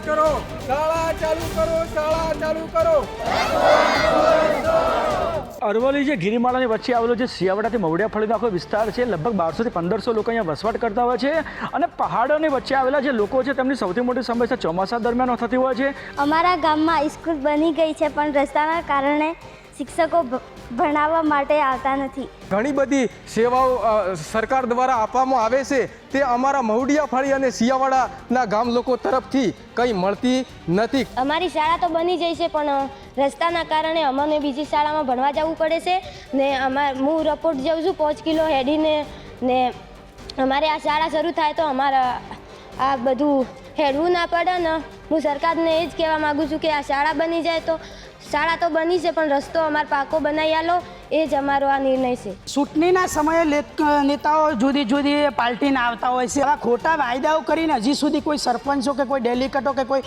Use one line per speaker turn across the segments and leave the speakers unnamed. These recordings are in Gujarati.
વિકાસ કરો. શાળા ચાલુ કરો શાળા ચાલુ કરો.
અરવલ્લી જે ગિરિમાળાની વચ્ચે આવેલો જે શિયાવડાથી મવડિયા ફળીનો આખો વિસ્તાર છે લગભગ બારસોથી પંદરસો લોકો અહીંયા વસવાટ કરતા હોય છે અને પહાડોની વચ્ચે આવેલા જે લોકો છે તેમની સૌથી મોટી સમસ્યા ચોમાસા દરમિયાન થતી હોય છે.
અમારા ગામમાં સ્કૂલ બની ગઈ છે પણ રસ્તાના કારણે શિક્ષકો ભણાવવા માટે આવતા નથી.
ઘણી બધી સેવાઓ સરકાર દ્વારા આપવામાં આવે છે. તે અમારા મહુડિયા ફળી અને સિયાવાડાના ગામ લોકો તરફથી કંઈ મળતી નથી.
અમારી શાળા તો બની જાય છે પણ રસ્તાના કારણે અમને બીજી શાળામાં ભણવા જવું પડે છે. ને અમાર હું રપોર્ટ જાઉં છું પાંચ કિલો હેડીને ને અમારે આ શાળા શરૂ થાય તો અમારા આ બધું હેડવું ના પડે ને હું સરકારને એ જ કહેવા માગું છું કે આ શાળા બની જાય તો શાળા તો બની છે પણ રસ્તો અમારે પાકો બનાવી આલો એ જ અમારો આ નિર્ણય છે.
ચૂંટણીના સમયે નેતાઓ જુદી જુદી પાર્ટીના આવતા હોય છે. આવા ખોટા વાયદાઓ કરીને હજી સુધી કોઈ સરપંચો કે કોઈ ડેલિકેટો કે કોઈ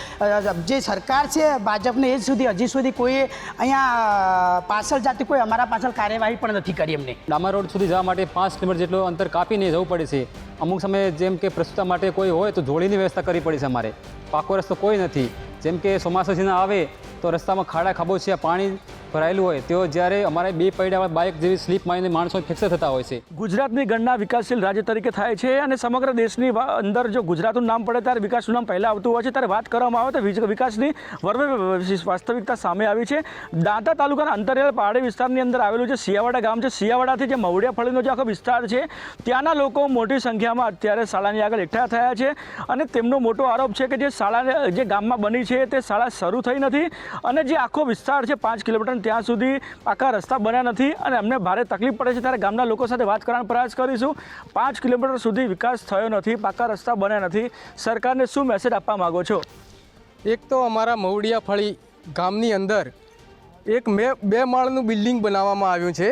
જે સરકાર છે ભાજપને એ સુધી હજી સુધી કોઈ અહીંયા પાછળ જાતી કોઈ અમારા પાછળ કાર્યવાહી પણ નથી કરી એમને.
ડામર રોડ સુધી જવા માટે પાંચ કિલોમીટર જેટલું અંતર કાપીને જવું પડે છે. અમુક સમયે જેમ કે પ્રસ્તુતા માટે કોઈ હોય તો જોડીની વ્યવસ્થા કરવી પડે છે અમારે. પાકો રસ્તો કોઈ નથી. જેમ કે ચોમાસા આવે તો રસ્તામાં ખાડા ખાબોચિયા પાણી ભરાયેલું હોય, તેઓ જ્યારે અમારે બે પૈડા બાઇક જેવી સ્લીપ મારીને માણસો ફિક્સ થતા હોય છે.
ગુજરાતની ગણના વિકાસશીલ રાજ્ય તરીકે થાય છે અને સમગ્ર દેશની અંદર જો ગુજરાતનું નામ પડે ત્યારે વિકાસનું નામ પહેલાં આવતું હોય છે, ત્યારે વાત કરવામાં આવે તો વિકાસની વર્વે વાસ્તવિકતા સામે આવી છે. દાંતા તાલુકાના અંતરિયાળ પહાડી વિસ્તારની અંદર આવેલું જે સિયાવાડા ગામ છે સિયાવાડાથી જે મવડિયા ફળીનો જે આખો વિસ્તાર છે, ત્યાંના લોકો મોટી સંખ્યામાં અત્યારે શાળાની આગળ એકઠા થયા છે અને તેમનો મોટો આરોપ છે કે જે શાળા જે ગામમાં બની છે, તે શાળા શરૂ થઈ નથી અને જે આખો વિસ્તાર છે, પાંચ કિલોમીટર ત્યાં સુધી પાકા રસ્તા બન્યા નથી અને અમને ભારે તકલીફ પડે છે. ત્યારે ગામના લોકો સાથે વાત કરવાનો પ્રયાસ કરીશું. પાંચ કિલોમીટર સુધી વિકાસ થયો નથી, પાકા રસ્તા બન્યા નથી. સરકારને શું મેસેજ આપવા માગો છો?
એક તો અમારા મવડિયા ફળી ગામની અંદર એક બે માળનું બિલ્ડિંગ બનાવવામાં આવ્યું છે.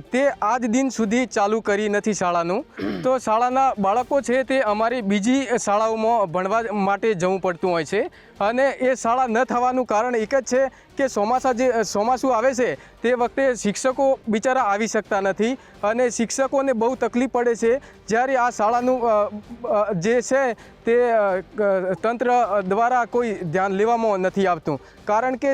તે આજ દિન સુધી ચાલુ કરી નથી શાળાનું. તો શાળાના બાળકો છે તે અમારી બીજી શાળાઓમાં ભણવા માટે જવું પડતું હોય છે. અને એ શાળા ન થવાનું કારણ એક જ છે કે ચોમાસા જે, ચોમાસું આવે છે તે વખતે શિક્ષકો બિચારા આવી શકતા નથી અને શિક્ષકોને બહુ તકલીફ પડે છે. જ્યારે આ શાળાનું જે છે તે તંત્ર દ્વારા કોઈ ધ્યાન લેવામાં નથી આવતું. કારણ કે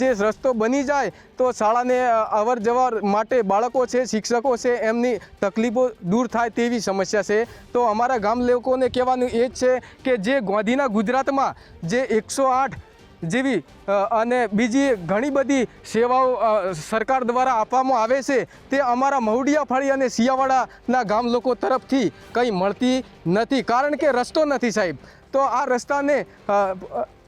જે રસ્તો બની જાય તો શાળાને અવર જવર માટે બાળકો છે, શિક્ષકો છે, એમની તકલીફો દૂર થાય તેવી સમસ્યા છે. તો અમારા ગામ લોકોને કહેવાનું એ જ છે કે જે ગાંધીના ગુજરાતમાં જે એકસો આઠ જેવી અને બીજી ઘણી બધી સેવાઓ સરકાર દ્વારા આપવામાં આવે છે, તે અમારા મહુડિયા ફળી અને સિયાવાડાના ગામ લોકો તરફથી કંઈ મળતી નથી. કારણ કે રસ્તો નથી સાહેબ. તો આ રસ્તાને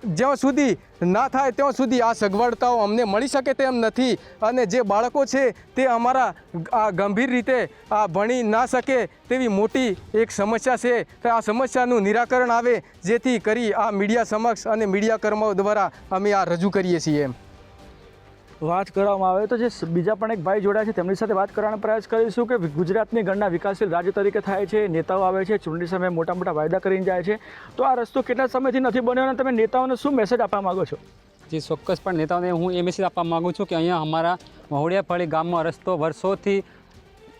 જ્યાં સુધી ના થાય ત્યાં સુધી આ સગવડતાઓ અમને મળી શકે તેમ નથી. અને જે બાળકો છે તે અમારા આ ગંભીર રીતે આ ભણી ના શકે તેવી મોટી એક સમસ્યા છે. તો આ સમસ્યાનું નિરાકરણ આવે જેથી કરી આ મીડિયા સમક્ષ અને મીડિયા કર્મો દ્વારા અમે આ રજૂ કરીએ છીએ એમ.
વાત કરવામાં આવે તો જે બીજા પણ એક ભાઈ જોડાયા છે, તેમની સાથે વાત કરવાનો પ્રયાસ કરીશું કે ગુજરાતની ગણના વિકાસશીલ રાજ્ય તરીકે થાય છે, નેતાઓ આવે છે, ચૂંટણી સમયે મોટા મોટા વાયદા કરીને જાય છે. તો આ રસ્તો કેટલા સમયથી નથી બન્યો અને તમે નેતાઓને શું મેસેજ આપવા માગો છો?
જે, ચોક્કસ પણ નેતાઓને હું એ મેસેજ આપવા માગું છું કે અહીંયા અમારા મહુડિયાફળી ગામમાં રસ્તો વર્ષોથી,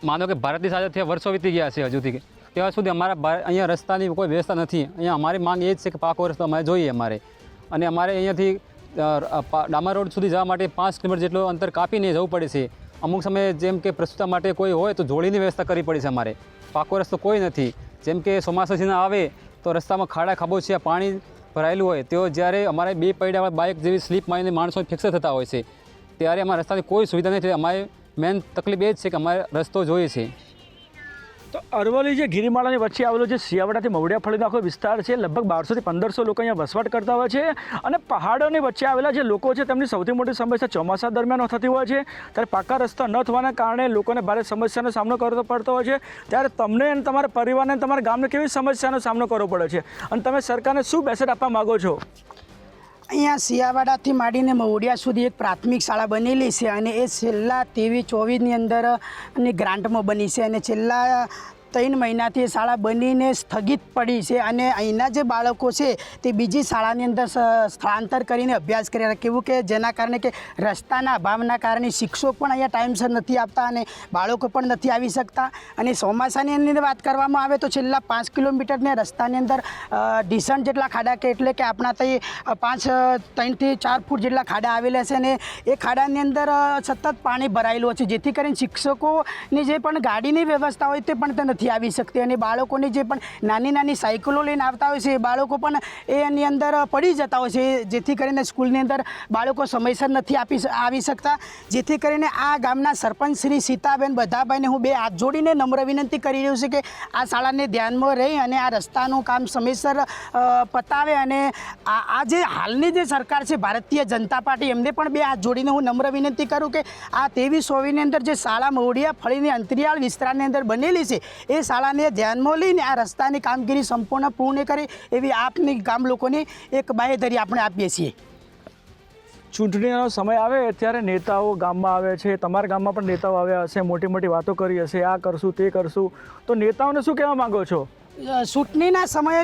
માનો કે ભારતની સાથે થયા વર્ષો વીતી ગયા છે હજુથી ત્યાં સુધી અમારા અહીંયા રસ્તાની કોઈ વ્યવસ્થા નથી. અહીંયા અમારી માંગ એ જ છે કે પાકો રસ્તો અમારે જોઈએ અમારે. અને અમારે અહીંયાથી ડામર રોડ સુધી જવા માટે પાંચ કિલોમીટર જેટલું અંતર કાપીને જવું પડે છે. અમુક સમયે જેમ કે પ્રસ્તુતા માટે કોઈ હોય તો જોડીની વ્યવસ્થા કરવી પડે છે અમારે. પાકો રસ્તો કોઈ નથી. જેમ કે ચોમાસા સિઝન આવે તો રસ્તામાં ખાડા, ખાબોચિયા, પાણી ભરાયેલું હોય, તેઓ જ્યારે અમારે બે પૈડાવાળા બાઇક જેવી સ્લીપ મારીને માણસો ફિક્સ થતા હોય છે, ત્યારે અમારા રસ્તાની કોઈ સુવિધા નથી. અમારે મેન તકલીફ એ જ છે કે અમારે રસ્તો જોઈએ છે.
તો અરવલ્લી જે ગિરિમાળાની વચ્ચે આવેલો જે શિયાવડાથી મવડિયા ફળીનો આખો વિસ્તાર છે, લગભગ બારસોથી પંદરસો લોકો અહીંયા વસવાટ કરતા હોય છે અને પહાડોની વચ્ચે આવેલા જે લોકો છે તેમની સૌથી મોટી સમસ્યા ચોમાસા દરમિયાન થતી હોય છે. ત્યારે પાકા રસ્તા ન થવાના કારણે લોકોને ભારે સમસ્યાનો સામનો કરવો પડતો હોય છે. ત્યારે તમને અને તમારા પરિવારને તમારા ગામને કેવી સમસ્યાનો સામનો કરવો પડે છે? અને તમે સરકારને શું બેસેટ આપવા માગો છો?
અહીંયા સિયાવાડાથી માંડીને મવડિયા સુધી એક પ્રાથમિક શાળા બનેલી છે અને એ છેલ્લા ત્રેવીસ ચોવીસની અંદર અને ગ્રાન્ટમાં બની છે અને છેલ્લા ત્રણ મહિનાથી શાળા બનીને સ્થગિત પડી છે અને અહીંના જે બાળકો છે તે બીજી શાળાની અંદર સ્થળાંતર કરીને અભ્યાસ કરી રહ્યા કેવું કે જેના કારણે કે રસ્તાના અભાવના કારણે શિક્ષકો પણ અહીંયા ટાઈમસર નથી આપતા અને બાળકો પણ નથી આવી શકતા. અને ચોમાસાની અંદર વાત કરવામાં આવે તો છેલ્લા પાંચ કિલોમીટરને રસ્તાની અંદર ઢીસણ જેટલા ખાડા કે એટલે કે આપણા ત્યાં પાંચ ત્રણથી ચાર ફૂટ જેટલા ખાડા આવેલા છે અને એ ખાડાની અંદર સતત પાણી ભરાયેલું હોય છે. જેથી કરીને શિક્ષકોની જે પણ ગાડીની વ્યવસ્થા હોય તે પણ તે નથી આવી શકતી અને બાળકોને જે પણ નાની નાની સાયકલો લઈને આવતા હોય છે, એ બાળકો પણ એની અંદર પડી જતા હોય છે, જેથી કરીને સ્કૂલની અંદર બાળકો સમયસર નથી આપી આવી શકતા. જેથી કરીને આ ગામના સરપંચ શ્રી સીતાબેન બધાભાઈને હું બે હાથ જોડીને નમ્ર વિનંતી કરી રહ્યો છું કે આ શાળાને ધ્યાનમાં રહી અને આ રસ્તાનું કામ સમયસર પતાવે અને આ આ જે હાલની જે સરકાર છે, ભારતીય જનતા પાર્ટી, એમને પણ બે હાથ જોડીને હું નમ્ર વિનંતી કરું કે આ તેવી સોવીની અંદર જે શાળા મોડિયા ફળીની અંતરિયાળ વિસ્તારની અંદર બનેલી છે એ શાળાને ધ્યાનમાં લઈને આ રસ્તાની કામગીરી સંપૂર્ણ પૂર્ણ કરે એવી આપની ગામ લોકોની એક બાહેધરી આપણે આપીએ છીએ.
ચૂંટણીનો સમય આવે ત્યારે નેતાઓ ગામમાં આવે છે, તમારા ગામમાં પણ નેતાઓ આવ્યા હશે, મોટી મોટી વાતો કરી હશે, આ કરશું, તે કરશું. તો નેતાઓને શું કહેવા માંગો છો?
ચૂંટણીના સમયે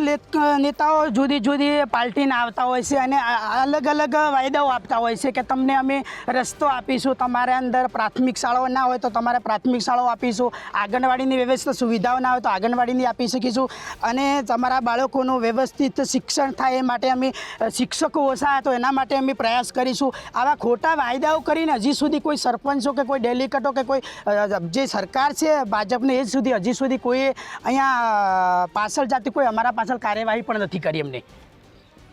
નેતાઓ જુદી જુદી પાર્ટીના આવતા હોય છે અને અલગ અલગ વાયદાઓ આપતા હોય છે કે તમને અમે રસ્તો આપીશું, તમારે અંદર પ્રાથમિક શાળાઓ ના હોય તો તમારે પ્રાથમિક શાળાઓ આપીશું, આંગણવાડીની વ્યવસ્થિત સુવિધાઓ ના હોય તો આંગણવાડીની આપી શકીશું અને તમારા બાળકોનું વ્યવસ્થિત શિક્ષણ થાય એ માટે અમે શિક્ષકો ઓછા તો એના માટે અમે પ્રયાસ કરીશું. આવા ખોટા વાયદાઓ કરીને હજી સુધી કોઈ સરપંચો કે કોઈ ડેલિકેટો કે કોઈ જે સરકાર છે ભાજપને એ સુધી હજી સુધી કોઈએ અહીંયા પાછળ જાતી કોઈ અમારા પાછળ કાર્યવાહી પણ નથી કરી એમને.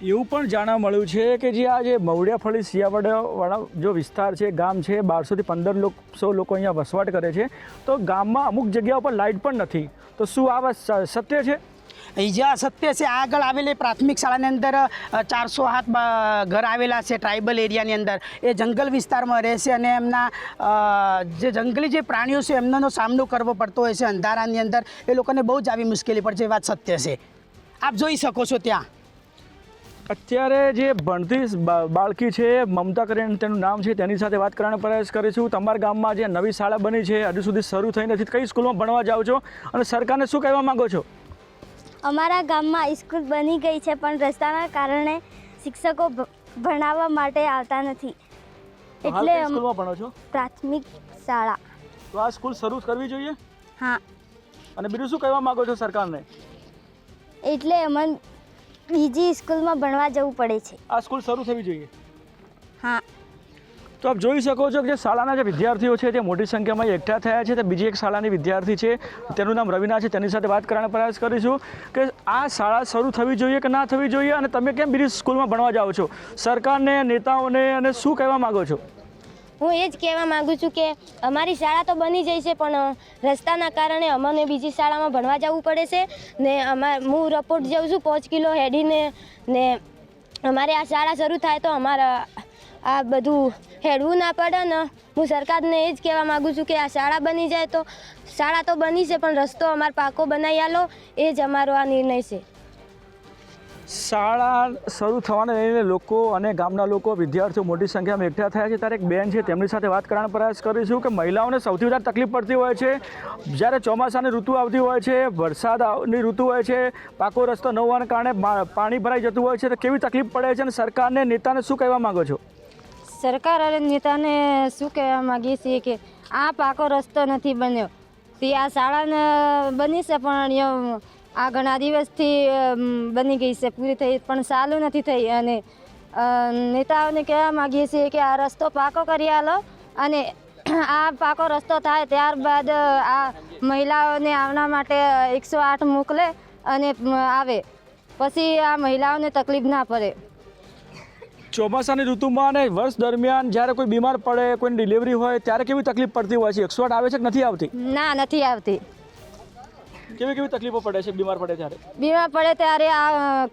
એવું પણ જાણવા મળ્યું છે કે જે આ જે મવડિયાફળી સિયાવાડાવાળા જો વિસ્તાર છે, ગામ છે બારસોથી પંદર સો લોકો અહીંયા વસવાટ કરે છે, તો ગામમાં અમુક જગ્યાઓ પર લાઇટ પણ નથી. તો શું આ સત્ય છે?
જ્યાં સત્ય છે, આગળ આવેલી પ્રાથમિક શાળાની અંદર ચારસો હાથ ઘર આવેલા છે ટ્રાઇબલ એરિયાની અંદર. એ જંગલ વિસ્તારમાં રહે છે અને એમના જે જંગલી જે પ્રાણીઓ છે, એમનો સામનો કરવો પડતો હોય છે અંધારાની અંદર. એ લોકોને બહુ જ આવી મુશ્કેલી પડશે એ વાત સત્ય છે. આપ જોઈ શકો છો ત્યાં.
અત્યારે જે ભણતી બાળકી છે, મમતા કરીને તેનું નામ છે, તેની સાથે વાત કરવાનો પ્રયાસ કરીશું. તમારા ગામમાં જે નવી શાળા બની છે, હજુ સુધી શરૂ થઈ નથી. કઈ સ્કૂલમાં ભણવા જાઓ છો? અને સરકારને શું કહેવા માંગો છો?
અમારા ગામમાં સ્કૂલ બની ગઈ છે પણ રસ્તાના કારણે શિક્ષકો ભણાવવા માટે આવતા નથી. એટલે
સ્કૂલમાં ભણો છો?
પ્રાથમિક શાળા.
તો આ સ્કૂલ શરૂ કરવી જોઈએ?
હા.
અને બીજું શું કહેવા માંગો છો સરકારને?
એટલે અમને બીજી સ્કૂલમાં ભણવા જવું પડે છે.
આ સ્કૂલ શરૂ થવી જોઈએ.
હા.
તો આપ જોઈ શકો છો કે જે શાળાના જે વિદ્યાર્થીઓ છે તે મોટી સંખ્યામાં એકઠા થયા છે તે બીજી એક શાળાની વિદ્યાર્થી છે, તેનું નામ રવિના છે, તેની સાથે વાત કરવાનો પ્રયાસ કરીશું કે આ શાળા શરૂ થવી જોઈએ કે ના થવી જોઈએ અને તમે કેમ બીજી સ્કૂલમાં ભણવા જાઓ છો? સરકારને, નેતાઓને અને શું કહેવા માગો છો?
હું એ જ કહેવા માગું છું કે અમારી શાળા તો બની જાય છે, પણ રસ્તાના કારણે અમને બીજી શાળામાં ભણવા જવું પડે છે. ને અમાર હું રપોર્ટ જાઉં છું, પાંચ કિલો હેડીને ને અમારે આ શાળા શરૂ થાય તો અમારા આ બધું હેડવું ના પડે ને હું સરકારને એ જ કહેવા માગું છું કે આ શાળા બની જાય તો શાળા તો બની છે, પણ રસ્તો અમારો પાકો બનાવી આલો. એ જ અમારો આ નિર્ણય છે.
શાળા શરૂ થવાને લઈને લોકો અને ગામના લોકો, વિદ્યાર્થીઓ મોટી સંખ્યામાં એકઠા થયા છે. ત્યારે એક બેન છે, તેમની સાથે વાત કરવાનો પ્રયાસ કરીશું કે મહિલાઓને સૌથી વધારે તકલીફ પડતી હોય છે. જ્યારે ચોમાસાની ઋતુ આવતી હોય છે, વરસાદની ઋતુ હોય છે, પાકો રસ્તો ન હોવાને કારણે પાણી ભરાઈ જતું હોય છે, તો કેવી તકલીફ પડે છે અને સરકારને નેતાને શું કહેવા માંગો છો?
સરકાર અને નેતાને શું કહેવા માગીએ છીએ કે આ પાકો રસ્તો નથી બન્યો. તે આ શાળાને બની છે પણ આ ઘણા દિવસથી બની ગઈ છે, પૂરી થઈ પણ ચાલુ નથી થઈ. અને નેતાઓને કહેવા માગીએ છીએ કે આ રસ્તો પાકો કરી આલો અને આ પાકો રસ્તો થાય ત્યારબાદ આ મહિલાઓને આવવા માટે એકસો આઠ મોકલે અને આવે. પછી આ મહિલાઓને તકલીફ ના પડે.
ચોમાસાની ઋતુમાં અને વર્ષ દરમિયાન જ્યારે કોઈ બીમાર પડે, કોઈની ડિલિવરી હોય, ત્યારે કેવી તકલીફ પડતી હોય છે? એકસો આવે છે કે નથી આવતી?
ના, નથી આવતી.
કેવી કેવી તકલીફો પડે છે? બીમાર પડે ત્યારે?
બીમાર પડે ત્યારે આ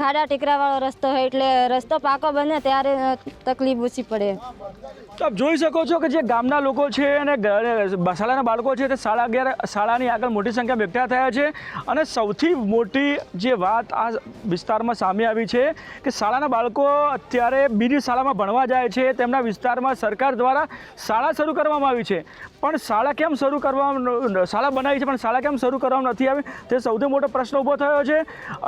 ખાડા ટેકરાવાળો રસ્તો હોય એટલે રસ્તો પાકો બને ત્યારે તકલીફ ઓછી પડે.
તો આપ જોઈ શકો છો કે જે ગામના લોકો છે અને શાળાના બાળકો છે તે શાળા અગિયાર શાળાની આગળ મોટી સંખ્યામાં એકઠા થયા છે અને સૌથી મોટી જે વાત આ વિસ્તારમાં સામે આવી છે કે શાળાના બાળકો અત્યારે બીજી શાળામાં ભણવા જાય છે. તેમના વિસ્તારમાં સરકાર દ્વારા શાળા શરૂ કરવામાં આવી છે. પણ શાળા કેમ શરૂ કરવામાં શાળા બનાવી છે, પણ શાળા કેમ શરૂ કરવામાં નથી આવી? તે સૌથી મોટો પ્રશ્ન ઊભો થયો છે.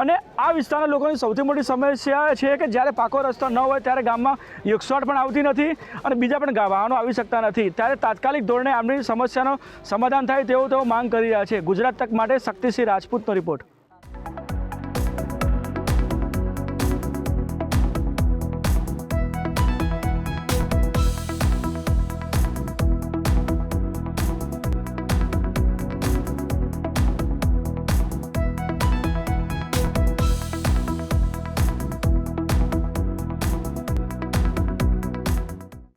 અને આ વિસ્તારના લોકોની સૌથી મોટી સમસ્યા છે કે જ્યારે પાકો રસ્તો ન હોય ત્યારે ગામમાં એકસોટ પણ આવતી નથી અને બીજા પણ વાહનો આવી શકતા નથી. ત્યારે તાત્કાલિક ધોરણે આમની સમસ્યાનો સમાધાન થાય તેવું તેઓ માંગ કરી રહ્યા છે. ગુજરાત તક માટે શક્તિસિંહ રાજપૂતનો રિપોર્ટ.